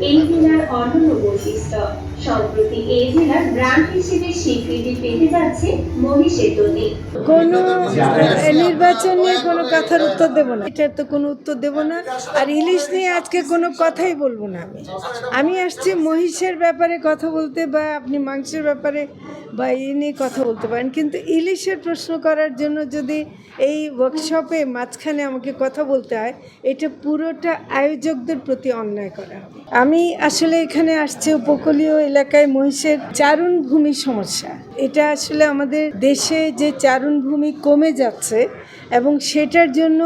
এই জেলার অনন্য বৈশিষ্ট্য। সম্প্রতি এই জেলার ব্র্যান্ড হিসেবে স্বীকৃতি পেতে যাচ্ছে মহিষের দধি কোনো নির্বাচন নিয়ে কোনো কথার উত্তর দেব না। এটার তো কোনো উত্তর দেব না। আর ইলিশ নিয়ে আজকে কোনো কথাই বলব না আমি। আমি আসছি মহিষের ব্যাপারে কথা বলতে বা আপনি মাংসের ব্যাপারে বা এই নিয়ে কথা বলতে পারেন। কিন্তু ইলিশের প্রশ্ন করার জন্য যদি এই ওয়ার্কশপে মাঝখানে আমাকে কথা বলতে হয়, এটা পুরোটা আয়োজকদের প্রতি অন্যায় করা হবে। আমি আসলে এখানে আসছি উপকূলীয় এলাকায় মহিষের চারণ ভূমি সমস্যা। এটা আসলে আমাদের দেশে যে চারণ ভূমি কমে যাচ্ছে এবং সেটার জন্য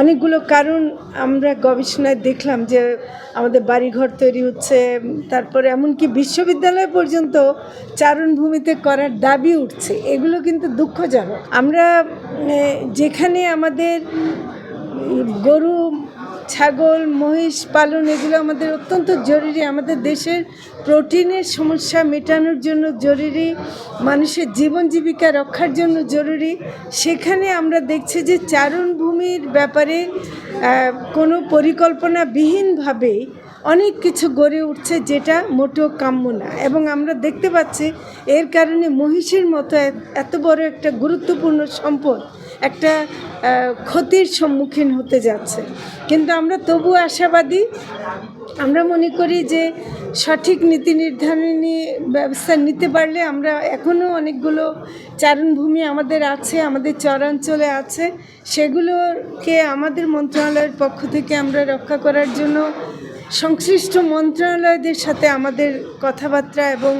অনেকগুলো কারণ আমরা গবেষণায় দেখলাম যে আমাদের বাড়িঘর তৈরি হচ্ছে, তারপরে এমনকি বিশ্ববিদ্যালয় পর্যন্ত চারণভূমিতে করার দাবি উঠছে। এগুলো কিন্তু দুঃখজনক। আমরা যেখানে আমাদের গরু ছাগল, মহিষ পালন, এগুলো আমাদের অত্যন্ত জরুরি। আমাদের দেশের প্রোটিনের সমস্যা মেটানোর জন্য জরুরি, মানুষের জীবন জীবিকা রক্ষার জন্য জরুরি। সেখানে আমরা দেখছি যে চারণভূমির ব্যাপারে কোনো পরিকল্পনাবিহীনভাবেই অনেক কিছু গড়ে উঠছে যেটা মোটেও কাম্য না। এবং আমরা দেখতে পাচ্ছি, এর কারণে মহিষের মতো এত বড় একটা গুরুত্বপূর্ণ সম্পদ একটা ক্ষতির সম্মুখীন হতে যাচ্ছে। কিন্তু আমরা তবু আশাবাদী, আমরা মনে করি যে সঠিক নীতি নির্ধারণী ব্যবস্থা নিতে পারলে আমরা এখনও অনেকগুলো চারণভূমি আমাদের আছে, আমাদের চরাঞ্চলে আছে। সেগুলোকে আমাদের মন্ত্রণালয়ের পক্ষ থেকে আমরা রক্ষা করার জন্য সংশ্লিষ্ট মন্ত্রণালয়দের সাথে আমাদের কথাবার্তা এবং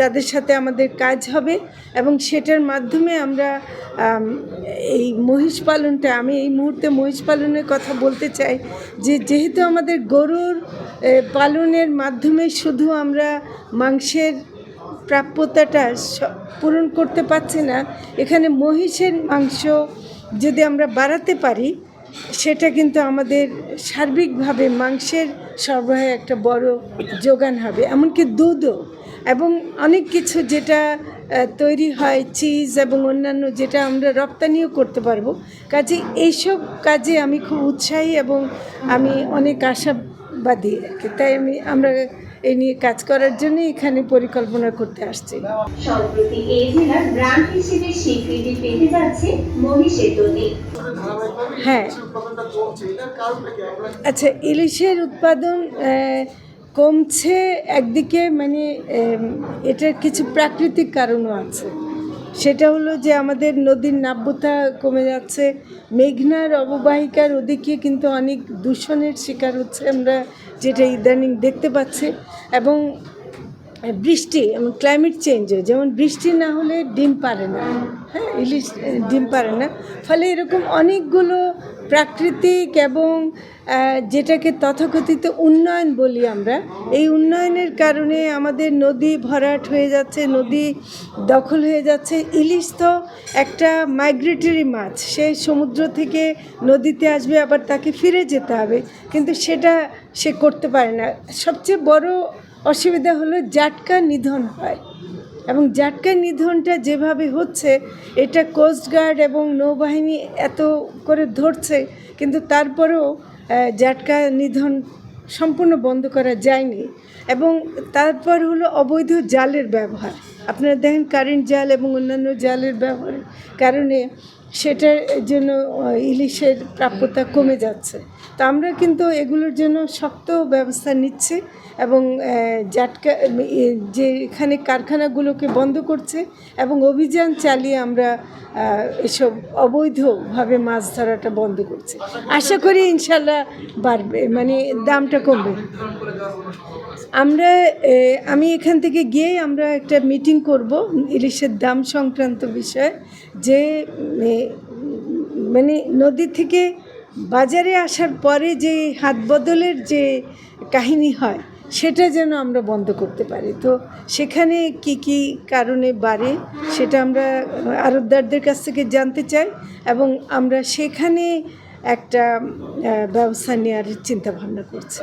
তাদের সাথে আমাদের কাজ হবে এবং সেটার মাধ্যমে আমরা এই মহিষ পালনটা, আমি এই মুহূর্তে মহিষ পালনের কথা বলতে চাই যে যেহেতু আমাদের গরুর পালনের মাধ্যমে শুধু আমরা মাংসের প্রাপ্যতাটা পূরণ করতে পারছি না, এখানে মহিষের মাংস যদি আমরা বাড়াতে পারি সেটা কিন্তু আমাদের সার্বিকভাবে মাংসের সরবরাহে একটা বড় যোগান হবে, এমনকি দুধও। এবং অনেক কিছু যেটা তৈরি হয়, চিজ এবং অন্যান্য যেটা আমরা রপ্তানিও করতে পারব। কাজে এইসব কাজে আমি খুব উৎসাহী এবং আমি অনেক আশাবাদী। তাই আমি, আমরা এই নিয়ে কাজ করার জন্য এখানে পরিকল্পনা করতে আসছি। সম্প্রতি এই জেলার হিসেবে স্বীকৃতি পেতে যাচ্ছে হ্যাঁ। আচ্ছা ইলিশের উৎপাদন কমছে একদিকে মানে এটার কিছু প্রাকৃতিক কারণও আছে। সেটা হলো যে আমাদের নদীর নাব্যতা কমে যাচ্ছে, মেঘনার অববাহিকার ওদিকে কিন্তু অনেক দূষণের শিকার হচ্ছে আমরা যেটা ইদানিং দেখতে পাচ্ছি এবং বৃষ্টি ক্লাইমেট চেঞ্জ হয় যেমন বৃষ্টি না হলে ডিম পারে না। হ্যাঁ ইলিশ ডিম পারে না। ফলে এরকম অনেকগুলো প্রাকৃতিক এবং যেটাকে তথাকথিত উন্নয়ন বলি আমরা, এই উন্নয়নের কারণে আমাদের নদী ভরাট হয়ে যাচ্ছে, নদী দখল হয়ে যাচ্ছে। ইলিশ তো একটা মাইগ্রেটরি মাছ, সে সমুদ্র থেকে নদীতে আসবে, আবার তাকে ফিরে যেতে হবে। কিন্তু সেটা সে করতে পারে না। সবচেয়ে বড় অসুবিধা হলো জাটকা নিধন হয়। এবং জাটকা নিধনটা যেভাবে হচ্ছে, এটা কোস্টগার্ড এবং নৌবাহিনী এত করে ধরছে, কিন্তু তারপরেও জাটকা নিধন সম্পূর্ণ বন্ধ করা যায়নি। এবং তারপর হলো অবৈধ জালের ব্যবহার। আপনারা দেখেন কারেন্ট জাল এবং অন্যান্য জালের ব্যবহারের কারণে সেটার জন্য ইলিশের প্রাপ্যতা কমে যাচ্ছে। তো আমরা কিন্তু এগুলোর জন্য শক্ত ব্যবস্থা নিচ্ছি এবং জাটকা যে এখানে কারখানাগুলোকে বন্ধ করছে এবং অভিযান চালিয়ে আমরা এসব অবৈধভাবে মাছ ধরাটা বন্ধ করছি। আশা করি ইনশাল্লাহ বাড়বে মানে দামটা কমবে। আমরা আমি এখান থেকে গিয়ে আমরা একটা মিটিং করব ইলিশের দাম সংক্রান্ত বিষয়ে যে মানে নদী থেকে বাজারে আসার পরে যে হাত বদলের যে কাহিনী হয়, সেটা যেন আমরা বন্ধ করতে পারি। তো সেখানে কি কি কারণে বাড়ে সেটা আমরা আরতদারদের কাছ থেকে জানতে চাই এবং আমরা সেখানে একটা ব্যবস্থা নেওয়ার চিন্তাভাবনা করছি।